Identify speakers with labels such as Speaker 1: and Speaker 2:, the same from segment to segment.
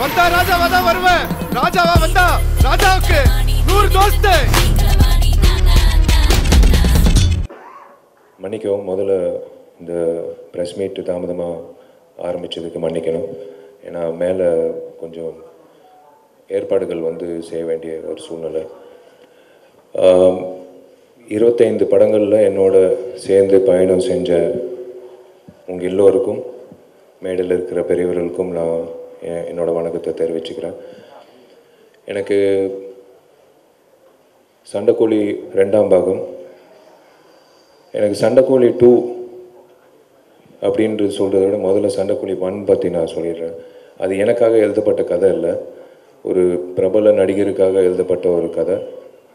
Speaker 1: வந்தா ராஜாவா தான் வருவேன். ராஜாவா வந்தா ராஜாவுக்கு நூறு தோஸ்து.
Speaker 2: மன்னிக்கவும் முதல்ல இந்த ப்ரெஸ் மீட் தாமதமாக ஆரம்பித்ததுக்கு மன்னிக்கணும். ஏன்னா மேலே கொஞ்சம் ஏற்பாடுகள் வந்து செய்ய வேண்டிய ஒரு சூழ்நிலை. இருபத்தைந்து படங்களில் என்னோட சேர்ந்து பயணம் செஞ்ச உங்கள் எல்லோருக்கும் மேடையில் இருக்கிற பெரியவர்களுக்கும் நான் என்னோடய என்னோட வணக்கத்தை தெரிவிச்சுக்கிறேன். எனக்கு சண்டைக்கோழி ரெண்டாம் பாகம். எனக்கு சண்டைக்கோழி டூ அப்படின்றது சொல்கிறத விட முதல்ல சண்டைக்கோழி ஒன் பற்றி நான் சொல்லிடுறேன். அது எனக்காக எழுதப்பட்ட கதை இல்லை ஒரு பிரபல நடிகருக்காக எழுதப்பட்ட ஒரு கதை.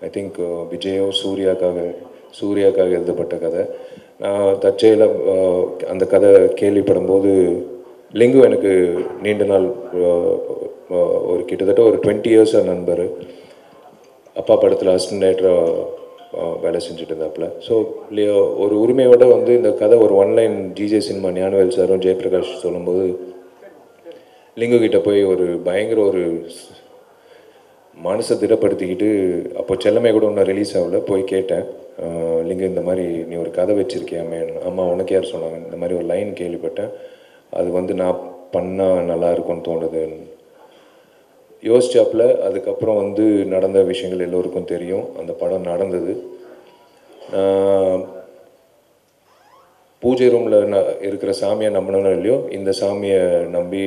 Speaker 2: ஐ திங்க் uh, விஜயோ சூர்யாக்காக சூர்யாக்காக எழுதப்பட்ட கதை. நான் தற்செயல uh, அந்த கதை கேள்விப்படும் போது லிங்கு எனக்கு நீண்ட நாள் ஒரு கிட்டத்தட்ட ஒரு டுவெண்ட்டி இயர்ஸாக நண்பர். அப்பா படத்தில் அசிஸ்டன்ட் டைரக்டராக வேலை செஞ்சுட்டு இருந்தாப்புல. ஸோ ஒரு உரிமையோட வந்து இந்த கதை ஒரு ஒன்லைன் ஜிஜே சினிமா ஞானவேல் சாரும் ஜெயபிரகாஷ் சொல்லும்போது லிங்கு கிட்ட போய் ஒரு பயங்கர ஒரு மனசை திடப்படுத்திக்கிட்டு அப்போ செல்லமே கூட ஒன்றும் ரிலீஸ் ஆகல போய் கேட்டேன். லிங்கு இந்த மாதிரி நீ ஒரு கதை வச்சிருக்கியாமே அம்மா உனக்கு யார் சொன்னாங்க? இந்த மாதிரி ஒரு லைன் கேள்விப்பட்டேன். அது வந்து நான் பண்ணால் நல்லா இருக்கும்னு தோணுது. யோசிச்சாப்புல அதுக்கப்புறம் வந்து நடந்த விஷயங்கள் எல்லோருக்கும் தெரியும். அந்த படம் நடந்தது. பூஜை ரூமில் நான் இருக்கிற சாமியை நம்பினோ இல்லையோ இந்த சாமியை நம்பி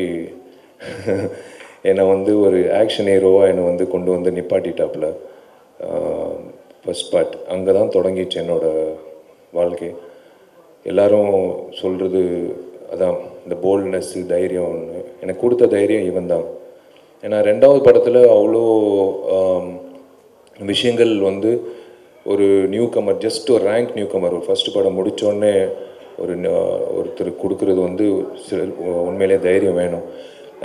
Speaker 2: என்னை வந்து ஒரு ஆக்ஷன் ஹீரோவாக என்னை வந்து கொண்டு வந்து நிப்பாட்டிட்டாப்புல. ஃபஸ்ட் பார்ட் அங்கே தான் தொடங்கிச்சு என்னோடய வாழ்க்கை. எல்லோரும் சொல்கிறது அதான். இந்த போல்ட்னஸ்ஸு தைரியம் ஒன்று எனக்கு கொடுத்த தைரியம் இவன் தான் ஏன்னா ரெண்டாவது படத்தில் அவ்வளோ விஷயங்கள் வந்து ஒரு நியூ கமர் ஜஸ்ட் ஒரு ரேங்க் நியூ கமர் ஒரு ஃபஸ்ட்டு படம் முடித்தோடனே ஒரு ஒருத்தர் கொடுக்குறது வந்து சில உண்மையிலே தைரியம் வேணும்.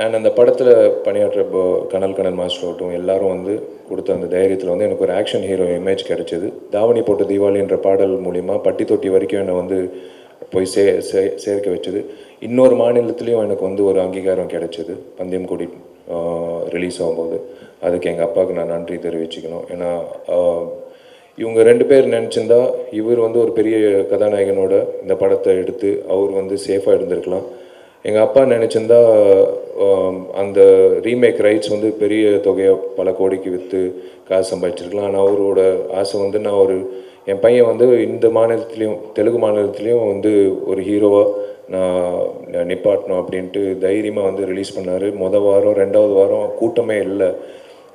Speaker 2: அண்ட் அந்த படத்தில் பணியாற்ற இப்போ கனல் கனல் மாஸ்டர் ஆகட்டும் எல்லாரும் வந்து கொடுத்த அந்த தைரியத்தில் வந்து எனக்கு ஒரு ஆக்ஷன் ஹீரோ இமேஜ் கிடச்சிது. தாவணி போட்ட தீபாவளின்ற பாடல் மூலிமா பட்டி தொட்டி வரைக்கும் என்னை வந்து போய் சே சே- சேர்க்க வச்சது. இன்னொரு மாநிலத்துலேயும் எனக்கு வந்து ஒரு அங்கீகாரம் கிடைச்சிது. பந்தயம் கொடி ரிலீஸ் ஆகும்போது. அதுக்கு எங்கள் அப்பாவுக்கு நான் நன்றி தெரிவிச்சுக்கணும். ஏன்னா இவங்க ரெண்டு பேர் நினச்சிருந்தா இவர் வந்து ஒரு பெரிய கதாநாயகனோட இந்த படத்தை எடுத்து அவர் வந்து சேஃபாக இருந்திருக்கலாம். எங்கள் அப்பா நினச்சிருந்தா அந்த ரீமேக் ரைட்ஸ் வந்து பெரிய தொகையை பல கோடிக்கு விற்று காசு சம்பாதிச்சிருக்கலாம். ஆனால் அவரோட ஆசை வந்து நான் ஒரு என் பையன் வந்து இந்த மாநிலத்துலேயும் தெலுங்கு மாநிலத்துலேயும் வந்து ஒரு ஹீரோவாக நான் நிப்பாட்டணும் அப்படின்ட்டு தைரியமாக வந்து ரிலீஸ் பண்ணார். மொதல் வாரம் ரெண்டாவது வாரம் கூட்டமே இல்லை.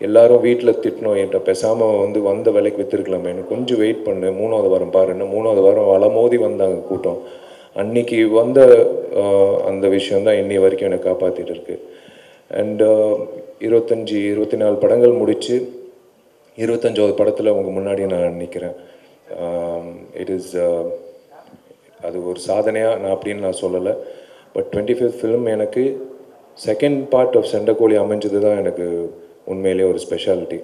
Speaker 2: எல்லாரும் வீட்டில் திட்டணும் என்கிட்ட. பேசாமல் வந்து வந்த விலைக்கு விற்றுருக்கலாமே எனக்கு கொஞ்சம் வெயிட் பண்ணு. மூணாவது வாரம் பாருன்னு மூணாவது வாரம் அலமோதி வந்தாங்க கூட்டம். அன்னைக்கு வந்த அந்த விஷயம் தான் இன்னி வரைக்கும் என்னை காப்பாற்றிட்டு இருக்கு. அண்டு இருபத்தஞ்சி இருபத்தி நாலு படங்கள் முடித்து இருபத்தஞ்சாவது படத்தில் உங்கள் முன்னாடி நான் நிற்கிறேன் Um, இட் இஸ் uh, அது ஒரு சாதனையாக நான் அப்படின்னு நான் சொல்லலை. பட் டுவெண்ட்டி ஃபிஃப்த் ஃபிலிம் எனக்கு செகண்ட் பார்ட் ஆஃப் செண்டக்கோழி அமைஞ்சது தான் எனக்கு உண்மையிலே ஒரு ஸ்பெஷாலிட்டி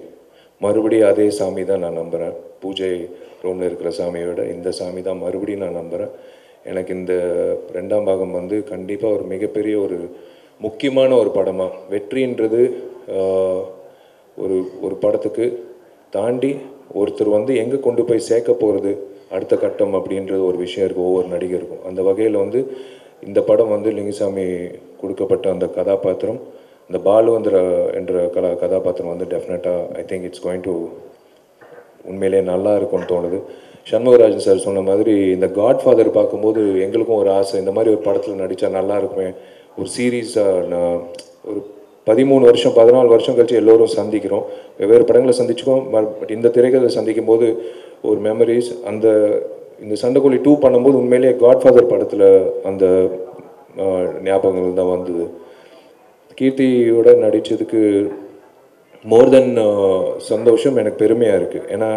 Speaker 2: மறுபடியும் அதே சாமி தான் நான் நம்புகிறேன் பூஜை ரூமில் இருக்கிற சாமியோட இந்த சாமி தான் மறுபடியும் நான் நம்புகிறேன் எனக்கு இந்த ரெண்டாம் பாகம் வந்து கண்டிப்பாக ஒரு மிகப்பெரிய ஒரு முக்கியமான ஒரு படமாக வெற்றின்றது ஒரு ஒரு படத்துக்கு தாண்டி ஒருத்தர் வந்து எங்கே கொண்டு போய் சேர்க்க போகிறது அடுத்த கட்டம் அப்படின்றது ஒரு விஷயம் இருக்கும் ஒவ்வொரு நடிகருக்கும் அந்த வகையில் வந்து இந்த படம் வந்து லிங்குசாமி கொடுக்கப்பட்ட அந்த கதாபாத்திரம் இந்த பாலுவந்திர என்ற கலா கதாபாத்திரம் வந்து டெஃபினட்டாக I think it's going to உண்மையிலே நல்லா இருக்கும்னு தோணுது. சண்முகராஜன் சார் சொன்ன மாதிரி இந்த காட் ஃபாதர் பார்க்கும்போது எங்களுக்கும் ஒரு ஆசை இந்த மாதிரி ஒரு படத்தில் நடித்தா நல்லா இருக்குமே ஒரு சீரீஸாக நான் ஒரு பதிமூணு வருஷம் பதினாலு வருஷம் கழித்து எல்லோரும் சந்திக்கிறோம். வெவ்வேறு படங்களை சந்திச்சுக்கோம். பட் இந்த திரைக்கதை சந்திக்கும் போது ஒரு மெமரிஸ் அந்த இந்த சண்டைக்கோழி டூ பண்ணும்போது உண்மையிலேயே காட்ஃபாதர் படத்தில் அந்த ஞாபகங்கள் தான் வந்தது. கீர்த்தியோட நடித்ததுக்கு மோர் தென் சந்தோஷம் எனக்கு பெருமையாக இருக்குது ஏன்னா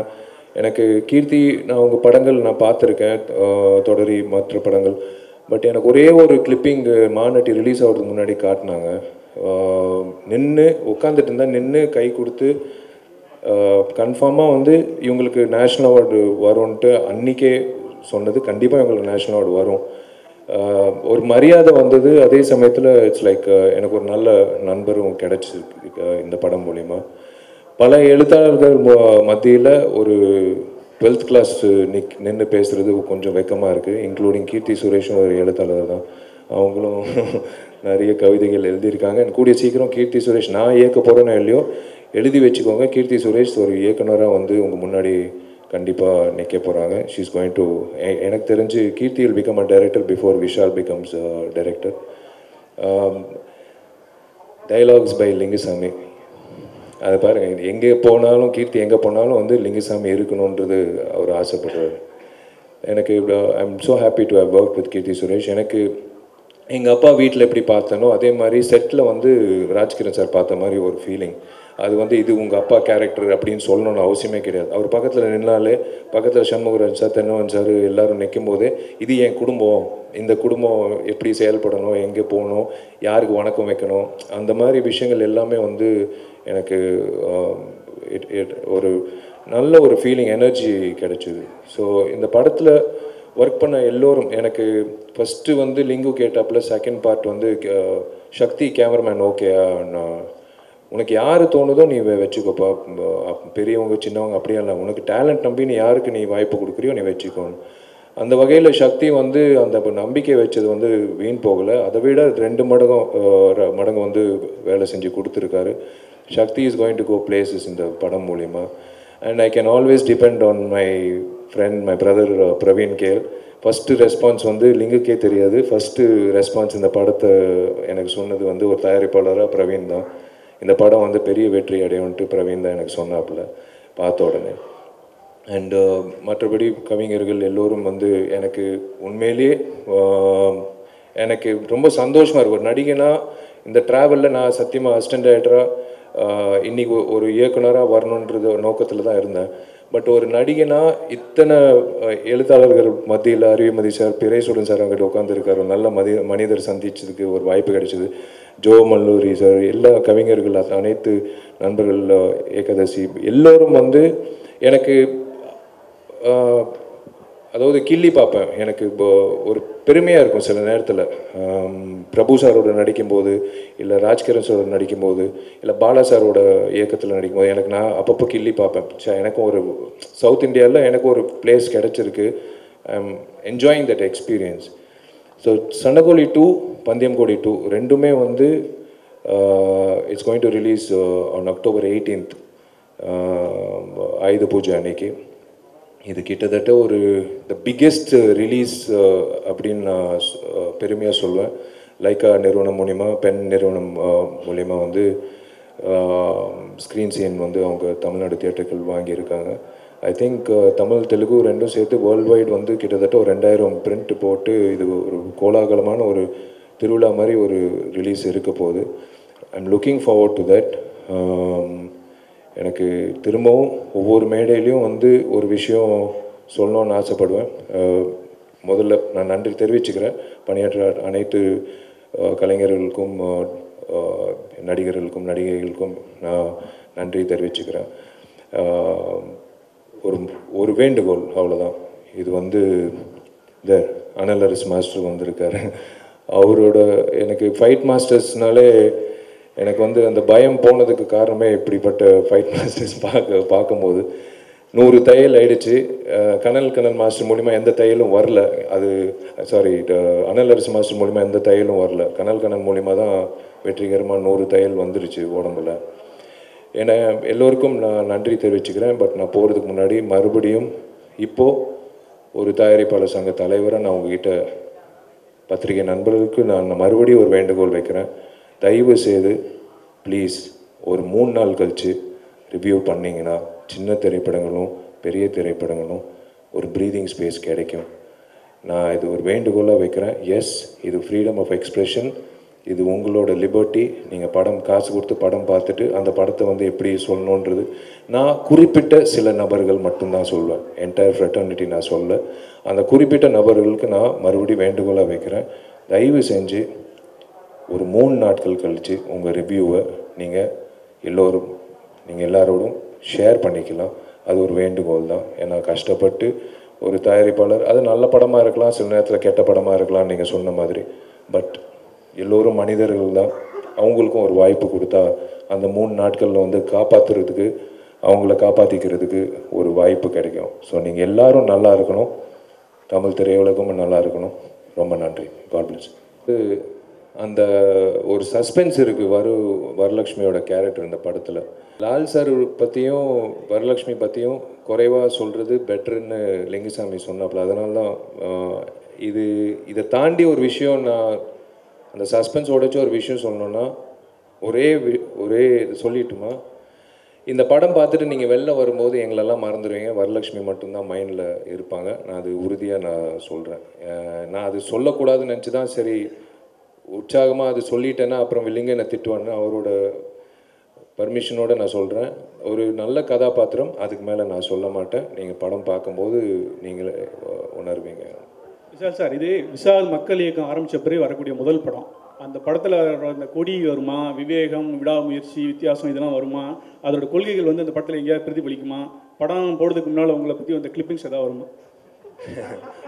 Speaker 2: எனக்கு கீர்த்தி நான் உங்கள் படங்கள் நான் பார்த்துருக்கேன். தொடரி மற்ற படங்கள். பட் எனக்கு ஒரே ஒரு கிளிப்பிங் மாநட்டி ரிலீஸ் ஆகிறதுக்கு முன்னாடி காட்டினாங்க. நின்று உட்காந்துட்டு இருந்தால் நின்று கை கொடுத்து கன்ஃபார்மாக வந்து இவங்களுக்கு நேஷ்னல் அவார்டு வரும்ன்ட்டு அன்றைக்கே சொன்னது கண்டிப்பாக இவங்களுக்கு நேஷ்னல் அவார்டு வரும். ஒரு மரியாதை வந்தது அதே சமயத்தில் இட்ஸ் லைக் எனக்கு ஒரு நல்ல நண்பரும் கிடைச்சிருக்கு இந்த படம் மூலிமா பல எழுத்தாளர்கள் மத்தியில் ஒரு டுவெல்த் கிளாஸ் நிக் நின்று பேசுகிறது கொஞ்சம் வெக்கமாக இருக்குது இன்க்ளூடிங் கீர்த்தி சுரேஷும் ஒரு எழுத்தாளர் தான். அவங்களும் நிறைய கவிதைகள் எழுதியிருக்காங்க. கூடிய சீக்கிரம் கீர்த்தி சுரேஷ் நான் இயக்க போகிறேன்னு இல்லையோ எழுதி வச்சுக்கோங்க. கீர்த்தி சுரேஷ் ஒரு இயக்குனராக வந்து உங்கள் முன்னாடி கண்டிப்பாக நிற்க போகிறாங்க ஷீஸ் கோயிங் டு எனக்கு தெரிஞ்சு Keerthy will become a director before Vishal becomes director dialogues by Lingusamy அதை பாருங்கள் எங்கே போனாலும் கீர்த்தி எங்கே போனாலும் வந்து லிங்குசாமி இருக்கணுன்றது அவர் ஆசைப்படுறாரு. எனக்கு I am so happy to have work with Keerthy Suresh. எனக்கு எங்கள் அப்பா வீட்டில் எப்படி பார்த்தனோ அதே மாதிரி செட்டில் வந்து ராஜ்கிரண் சார் பார்த்த மாதிரி ஒரு ஃபீலிங் அது வந்து இது உங்கள் அப்பா கேரக்டர் அப்படின்னு சொல்லணும்னு அவசியமே கிடையாது. அவர் பக்கத்தில் நின்னாலே பக்கத்தில் சண்முகராஜ் சார் தென்னவன் சார் எல்லாரும் நிற்கும் போதே இது என் குடும்பம். இந்த குடும்பம் எப்படி செயல்படணும் எங்கே போகணும் யாருக்கு வணக்கம் வைக்கணும் அந்த மாதிரி விஷயங்கள் எல்லாமே வந்து எனக்கு ஒரு நல்ல ஒரு ஃபீலிங் எனர்ஜி கிடைச்சிது. ஸோ இந்த படத்தில் ஒர்க் பண்ண எல்லோரும் எனக்கு ஃபஸ்ட்டு வந்து லிங்கு கேட்டாப்புல செகண்ட் பார்ட் வந்து சக்தி கேமராமேன் ஓகே நான் உனக்கு யார் தோணுதோ நீ வச்சுக்கோப்பா. பெரியவங்க சின்னவங்க அப்படியே இல்லை. உனக்கு டேலண்ட் நம்பி நீ யாருக்கு நீ வாய்ப்பு கொடுக்குறியோ நீ வச்சுக்கோணும் அந்த வகையில் சக்தி வந்து அந்த நம்பிக்கை வச்சது வந்து வீண் போகலை. அதை விட ரெண்டு மடங்கும் மடங்கு வந்து வேலை செஞ்சு கொடுத்துருக்காரு. Sakthi is going to go places இந்த படம் மூலிமா and I can always depend on my friend my brother Praveen Khel first response வந்து லிங்குக்கே தெரியாது. ஃபஸ்ட்டு ரெஸ்பான்ஸ் இந்த படத்தை எனக்கு சொன்னது வந்து ஒரு தயாரிப்பாளராக பிரவீன் தான். இந்த படம் வந்து பெரிய வெற்றி அடையும்ன்ட்டு பிரவீன் தான் எனக்கு சொன்னாப்புல. பார்த்த உடனே. அண்டு uh, மற்றபடி கவிஞர்கள் எல்லோரும் வந்து எனக்கு உண்மையிலேயே எனக்கு ரொம்ப சந்தோஷமாக இருக்கும் ஒரு நடிகனா இந்த ட்ராவலில் நான் சத்தியமாக அசிஸ்டன்ட் டைரக்டராக இன்றைக்கி ஒரு இயக்குனராக வரணுன்றது நோக்கத்தில் தான் இருந்தேன். பட் ஒரு நடிகனா இத்தனை எழுத்தாளர்கள் மத்தியில் அறிவுமதி சார் பிறைசுடன் சார் அங்கிட்ட உட்காந்துருக்காரு நல்ல மதி மனிதர் சந்திச்சதுக்கு ஒரு வாய்ப்பு கிடைச்சிது. ஜோ மல்லூரி சார் எல்லா கவிஞர்கள் அனைத்து நண்பர்கள் ஏகாதசி எல்லோரும் வந்து எனக்கு அதாவது கிள்ளி பார்ப்பேன். எனக்கு இப்போ ஒரு பெருமையாக இருக்கும் சில நேரத்தில். பிரபு சாரோட நடிக்கும்போது இல்லை ராஜ்கிரண் சாரோட நடிக்கும்போது இல்லை பாலா சாரோட இயக்கத்தில் நடிக்கும்போது எனக்கு நான் அப்பப்போ கிள்ளி பார்ப்பேன். ச்சே, எனக்கும் ஒரு சவுத் இந்தியாவில் எனக்கும் ஒரு பிளேஸ் கிடச்சிருக்கு. I am enjoying that experience so Sandakozhi two Pandemkodi two ரெண்டுமே வந்து it's going to release on October eighteenth Ayudha Pooja அன்னைக்கு. இது கிட்டத்தட்ட ஒரு த பிக்கெஸ்ட் ரிலீஸ் அப்படின்னு நான் பெருமையாக சொல்வேன். லைக்கா நிறுவனம் மூலிமா பென் நிறுவனம் மூலிமா வந்து ஸ்க்ரீன் சீன் வந்து அவங்க தமிழ்நாடு தியேட்டர்கள் வாங்கியிருக்காங்க. ஐ திங்க் தமிழ் தெலுங்கு ரெண்டும் சேர்த்து வேர்ல்டு வைட் வந்து கிட்டத்தட்ட ஒரு ரெண்டாயிரம் பிரிண்ட் போட்டு இது ஒரு கோலாகலமான ஒரு திருவிழா மாதிரி ஒரு ரிலீஸ் இருக்க போகுது. I am looking forward to that எனக்கு திரும்பவும் ஒவ்வொரு மேடையிலையும் வந்து ஒரு விஷயம் சொல்லணும்னு ஆசைப்படுவேன். முதல்ல நான் நன்றி தெரிவிச்சுக்கிறேன். பணியாற்ற அனைத்து கலைஞர்களுக்கும் நடிகர்களுக்கும் நடிகைகளுக்கும் நான் நன்றி தெரிவிச்சுக்கிறேன். ஒரு ஒரு வேண்டுகோள் அவ்வளோதான் இது வந்து இந்த அனலரிஸ் மாஸ்டர் வந்திருக்காரு. அவரோட எனக்கு ஃபைட் மாஸ்டர்ஸ்னாலே எனக்கு வந்து அந்த பயம் போனதுக்கு காரணமே இப்படிப்பட்ட ஃபைட் மாஸ்டர்ஸ் பார்க்க பார்க்கும்போது. நூறு தையல் ஆயிடுச்சு. கனல் கனல் மாஸ்டர் மூலிமா எந்த தையலும் வரல. அது சாரி அனல் அரசு மாஸ்டர் மூலிமா எந்த தையலும் வரல. கனல் கனல் மூலிமா தான் வெற்றிகரமாக நூறு தையல் வந்துருச்சு உடம்புல. ஏன்னா எல்லோருக்கும் நான் நன்றி தெரிவிச்சுக்கிறேன். பட் நான் போகிறதுக்கு முன்னாடி மறுபடியும் இப்போது ஒரு தயாரிப்பாளர் சங்க தலைவராக நான் உங்ககிட்ட பத்திரிகை நண்பர்களுக்கு நான் மறுபடியும் ஒரு வேண்டுகோள் வைக்கிறேன். தயவு செய்து ப்ளீஸ் ஒரு மூணு நாள் கழித்து ரிவ்யூ பண்ணிங்கன்னா சின்ன திரைப்படங்களும் பெரிய திரைப்படங்களும் ஒரு ப்ரீதிங் ஸ்பேஸ் கிடைக்கும். நான் இது ஒரு வேண்டுகோளாக வைக்கிறேன். எஸ் இது ஃப்ரீடம் ஆஃப் எக்ஸ்ப்ரெஷன் இது உங்களோட லிபர்ட்டி நீங்கள் படம் காசு கொடுத்து படம் பார்த்துட்டு அந்த படத்தை வந்து எப்படி சொல்லணுன்றது. நான் குறிப்பிட்ட சில நபர்கள் மட்டும்தான் சொல்வேன். என்டையர் ஃப்ரெட்டர்னிட்டி நான் சொல்ல. அந்த குறிப்பிட்ட நபர்களுக்கு நான் மறுபடியும் வேண்டுகோளாக வைக்கிறேன். தயவு செஞ்சு ஒரு மூணு நாட்கள் கழித்து உங்கள் ரிவ்யூவை நீங்கள் எல்லோரும் நீங்கள் எல்லாரோடும் ஷேர் பண்ணிக்கலாம். அது ஒரு வேண்டுகோள் தான். ஏன்னா கஷ்டப்பட்டு ஒரு தயாரிப்பாளர் அது நல்ல படமாக இருக்கலாம் சில நேரத்தில் கெட்ட படமாக இருக்கலாம் நீங்கள் சொன்ன மாதிரி. பட் எல்லோரும் மனிதர்கள் தான். அவங்களுக்கும் ஒரு வாய்ப்பு கொடுத்தா அந்த மூணு நாட்களில் வந்து காப்பாற்றுறதுக்கு அவங்கள காப்பாற்றிக்கிறதுக்கு ஒரு வாய்ப்பு கிடைக்கும். ஸோ நீங்கள் எல்லோரும் நல்லா இருக்கணும். தமிழ் திரையுலகமும் நல்லா இருக்கணும். ரொம்ப நன்றி. காட் பிளஸ் அந்த ஒரு சஸ்பென்ஸ் இருக்குது வரு வரலட்சுமியோட கேரக்டர் இந்த படத்தில். லால் சார் பற்றியும் வரலட்சுமி பற்றியும் குறைவாக சொல்கிறது பெட்டர்னு லிங்குசாமி சொன்னாப்புல. அதனால தான் இது இதை தாண்டி ஒரு விஷயம் நான் அந்த சஸ்பென்ஸ் உடைச்சி ஒரு விஷயம் சொல்லணும்னா ஒரே வி- ஒரே இது சொல்லிட்டுமா இந்த படம் பார்த்துட்டு நீங்கள் வெளில வரும்போது எங்களெல்லாம் மறந்துடுவீங்க. வரலட்சுமி மட்டும்தான் மைண்டில் இருப்பாங்க. நான் அது உறுதியாக நான் சொல்கிறேன் நான் அது சொல்லக்கூடாதுன்னு நினச்சி தான் சரி உற்சாகமாக அது சொல்லிட்டேன்னா அப்புறம் வில்லிங்க என்னை திட்டுவான்னு அவரோட பர்மிஷனோட நான் சொல்கிறேன் ஒரு நல்ல கதாபாத்திரம் அதுக்கு மேலே நான் சொல்ல மாட்டேன். நீங்கள் படம் பார்க்கும்போது நீங்களே உணர்வீங்க.
Speaker 3: விஷால் சார் இது விஷால் மக்கள் இயக்கம் ஆரம்பிச்ச பிறகு வரக்கூடிய முதல் படம். அந்த படத்தில் அந்த கொடி வருமா விவேகம் விடாமுயற்சி வித்தியாசம் இதெல்லாம் வருமா? அதோட கொள்கைகள் வந்து அந்த படத்தில் எங்கேயாவது பிரதிபலிக்குமா? படம் போடுறதுக்கு முன்னால் உங்களை பற்றி அந்த கிளிப்பிங்ஸ் ஏதாவது வருமா?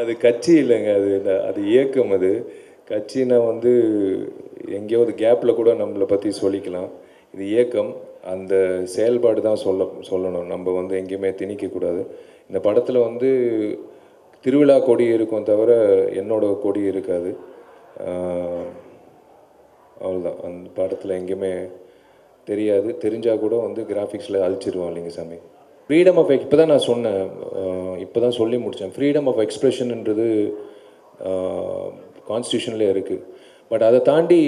Speaker 2: அது கட்சி இல்லைங்க. அது அது இயக்கம் அது. கட்சினா வந்து எங்கேயாவது கேப்பில் கூட நம்மளை பற்றி சொல்லிக்கலாம். இது இயக்கம். அந்த செயல்பாடு தான் சொல்ல சொல்லணும். நம்ம வந்து எங்கேயுமே திணிக்கக்கூடாது இந்த படத்தில் வந்து திருவிழா கொடி இருக்கும் தவிர என்னோட கொடி இருக்காது. அவ்வளோதான் அந்த படத்தில் எங்கேயுமே தெரியாது. தெரிஞ்சால் கூட வந்து கிராஃபிக்ஸில் அழிச்சிருவான் சாமி. ஃப்ரீடம் ஆஃப் இப்போ தான் நான் சொன்னேன். இப்போ தான் சொல்லி முடித்தேன் ஃப்ரீடம் ஆஃப் எக்ஸ்ப்ரெஷன்ன்றது கான்ஸ்டியூஷன்லேயே இருக்குது பட் அதை தாண்டி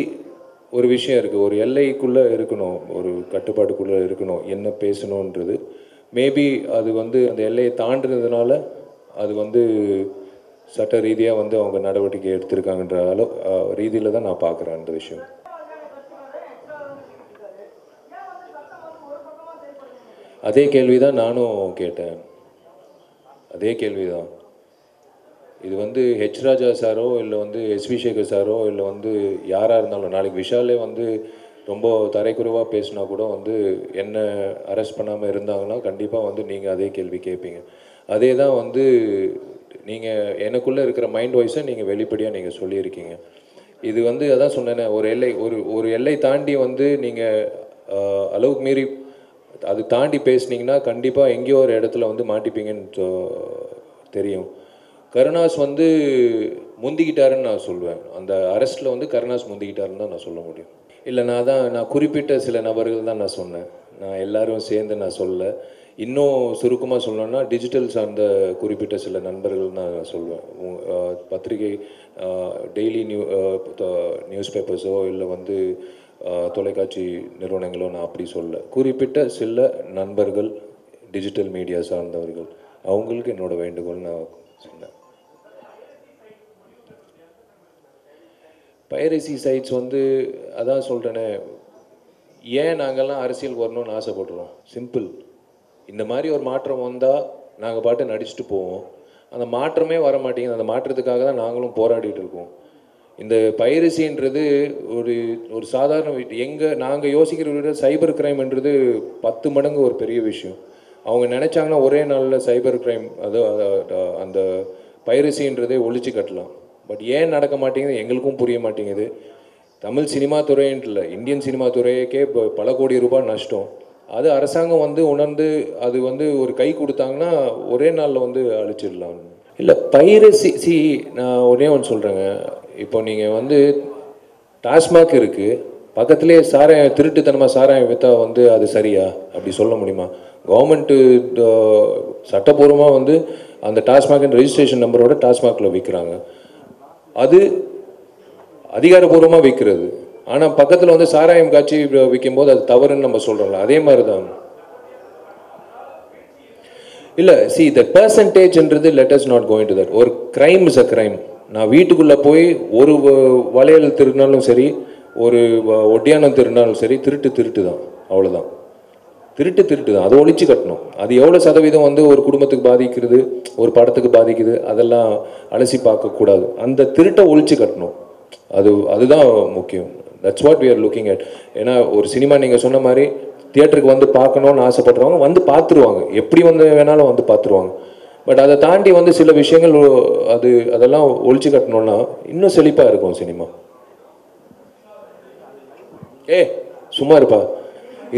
Speaker 2: ஒரு விஷயம் இருக்குது ஒரு எல்லைக்குள்ளே இருக்கணும். ஒரு கட்டுப்பாட்டுக்குள்ளே இருக்கணும். என்ன பேசணுன்றது. மேபி அது வந்து அந்த எல்லையை தாண்டினதுனால அது வந்து சட்ட ரீதியாக வந்து அவங்க நடவடிக்கை எடுத்திருக்காங்கன்ற அளவு ரீதியில் தான் நான் பார்க்குறேன் அந்த விஷயம். அதே கேள்வி தான் நானும் கேட்டேன். அதே கேள்வி தான் இது வந்து ஹெச் ராஜா சாரோ இல்லை வந்து எஸ்வி சேகர் சாரோ இல்லை வந்து யாராக இருந்தாலும் நாளைக்கு விஷாலே வந்து ரொம்ப தரைக்குறைவாக பேசினா கூட வந்து என்ன அரெஸ்ட் பண்ணாமல் இருந்தாங்கன்னா கண்டிப்பாக வந்து நீங்கள் அதே கேள்வி கேட்பீங்க அதே தான் வந்து நீங்கள் எனக்குள்ளே இருக்கிற மைண்ட் வாய்ஸை நீங்கள் வெளிப்படையாக நீங்கள் சொல்லியிருக்கீங்க. இது வந்து அதான் சொன்னேனே ஒரு எல்லை ஒரு ஒரு எல்லை தாண்டி வந்து நீங்கள் அளவுக்கு மீறி அது தாண்டி பேசுனீங்கன்னா கண்டிப்பாக எங்கேயோ ஒரு இடத்துல வந்து மாட்டிப்பீங்கன்னு சொ- தெரியும். கருணாஸ் வந்து முந்திக்கிட்டாருன்னு நான் சொல்லுவேன் அந்த அரெஸ்ட்டில் வந்து கருணாஸ் முந்திக்கிட்டாருன்னு தான் நான் சொல்ல முடியும். இல்லை நான் தான் நான் குறிப்பிட்ட சில நபர்கள் தான் நான் சொன்னேன். நான் எல்லாரும் சேர்ந்து நான் சொல்லலை இன்னும் சுருக்கமாக சொல்லணும்னா டிஜிட்டல் சார்ந்த குறிப்பிட்ட சில நண்பர்கள் தான் நான் சொல்லுவேன் பத்திரிகை டெய்லி நியூ நியூஸ் பேப்பர்ஸோ இல்லை வந்து தொலைக்காட்சி நிறுவனங்களும் நான் அப்படி சொல்ல குறிப்பிட்ட சில நண்பர்கள் டிஜிட்டல் மீடியா சார்ந்தவர்கள் அவங்களுக்கு என்னோட வேண்டுகோள் நான் சொன்னேன். பைரசி சைட்ஸ் வந்து அதான் சொல்கிறேனே ஏன் நாங்கள்லாம் அரசியல் வரணும்னு ஆசைப்படுறோம்? சிம்பிள் இந்த மாதிரி ஒரு மாற்றம் வந்தால் நாங்கள் பாட்டு நடிச்சுட்டு போவோம். அந்த மாற்றமே வர மாட்டேங்குது அந்த மாற்றத்துக்காக தான் நாங்களும் போராடிட்டு இருக்கோம். இந்த பைரசின்றது ஒரு ஒரு சாதாரண எங்கே நாங்கள் யோசிக்கிறத விட சைபர் கிரைம்ன்றது பத்து மடங்கு ஒரு பெரிய விஷயம். அவங்க நினச்சாங்கன்னா ஒரே நாளில் சைபர் கிரைம் அது அந்த பைரசின்றதே ஒழிச்சு கட்டலாம். பட் ஏன் நடக்க மாட்டேங்குது? எங்களுக்கும் புரிய மாட்டேங்குது. தமிழ் சினிமா துறைன்ட்டு இல்லை இந்தியன் சினிமா துறையக்கே இப்போ பல கோடி ரூபாய் நஷ்டம். அது அரசாங்கம் வந்து உணர்ந்து அது வந்து ஒரு கை கொடுத்தாங்கன்னா ஒரே நாளில் வந்து அழிச்சிடலாம். இல்லை பைரசி சி நான் ஒரே ஒன்று சொல்கிறேங்க இப்போ நீங்கள் வந்து டாஸ்மாக் இருக்குது பக்கத்துலேயே சாராயம் திருட்டுத்தனமாக சாராயம் விற்றா வந்து அது சரியா? அப்படி சொல்ல முடியுமா? கவர்மெண்ட்டு சட்டப்பூர்வமாக வந்து அந்த டாஸ்மாக்னு ரெஜிஸ்ட்ரேஷன் நம்பரோட டாஸ்மாகில் விற்கிறாங்க அது அதிகாரப்பூர்வமாக விற்கிறது ஆனால் பக்கத்தில் வந்து சாராயம் காய்ச்சி விற்கும்போது அது தவறுன்னு நம்ம சொல்கிறோம்ல அதே மாதிரி தான் இல்லை see the பர்சன்டேஜ்ன்றது let us not going to that ஒரு கிரைம் இஸ் அ கிரைம் நான் வீட்டுக்குள்ளே போய் ஒரு வ- வளையல் திருடினாலும் சரி ஒரு வ- ஒட்டியானம் திருடினாலும் சரி திருட்டு திருட்டு தான் அவ்வளோதான் திருட்டு திருட்டு தான் அதை ஒழிச்சு கட்டணும். அது எவ்வளோ சதவீதம் வந்து ஒரு குடும்பத்துக்கு பாதிக்கிறது ஒரு படத்துக்கு பாதிக்குது அதெல்லாம் அலசி பார்க்கக்கூடாது அந்த திருட்டை ஒழிச்சு கட்டணும். அது அதுதான் முக்கியம். That's what we are looking at ஏன்னா ஒரு சினிமா நீங்கள் சொன்ன மாதிரி தியேட்டருக்கு வந்து பார்க்கணுன்னு ஆசைப்படுறவங்க வந்து பார்த்துருவாங்க. எப்படி வந்து வேணாலும் வந்து பார்த்துருவாங்க. பட் அதை தாண்டி வந்து சில விஷயங்கள் அது அதெல்லாம் ஒழிச்சு கட்டணும்னா இன்னும் செழிப்பாக இருக்கும் சினிமா. ஏ சும்மா இருப்பா.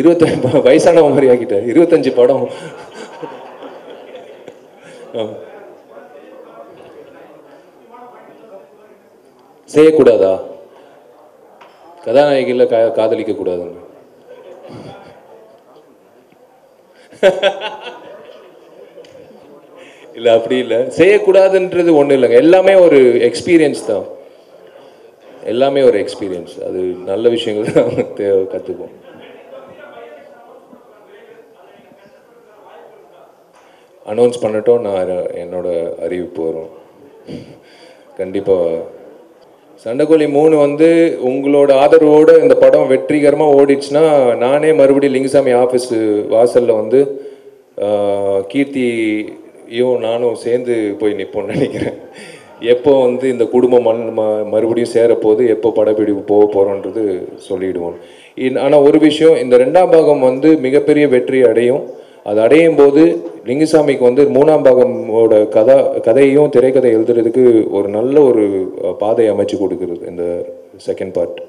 Speaker 2: இருபத்தஞ்சு வயசானவங்க மாதிரி ஆக்கிட்ட. இருபத்தஞ்சு படம். செய்யக்கூடாதா? கதாநாயகியில் கா காதலிக்க கூடாதுன்னு இல்லை அப்படி இல்லை. செய்யக்கூடாதுன்றது ஒன்றும் இல்லைங்க. எல்லாமே ஒரு எக்ஸ்பீரியன்ஸ் தான். எல்லாமே ஒரு எக்ஸ்பீரியன்ஸ் அது நல்ல விஷயங்கள் தான். கற்றுப்போம் அனௌன்ஸ் பண்ணட்டும். நான் என்னோட அறிவிப்பு வரும். கண்டிப்பாக சண்டைக்கோழி மூணு வந்து உங்களோட ஆதரவோடு இந்த படம் வெற்றிகரமாக ஓடிச்சுன்னா நானே மறுபடியும் லிங்கசாமி ஆஃபீஸு வாசலில் வந்து கீர்த்தி ஐயோ நானும் சேர்ந்து போய் நிற்போம்னு நினைக்கிறேன். எப்போ வந்து இந்த குடும்பம் மண் ம மறுபடியும் சேரப்போது எப்போ படப்பிடிப்பு போக போகிறோன்றது இன் ஆனால் ஒரு விஷயம் இந்த ரெண்டாம் பாகம் வந்து மிகப்பெரிய வெற்றி அடையும். அது அடையும் போது லிங்குசாமிக்கு வந்து மூணாம் பாகமோட கதா கதையும் திரைக்கதை எழுதுறதுக்கு ஒரு நல்ல ஒரு பாதை அமைச்சு கொடுக்குறது இந்த செகண்ட் பார்ட்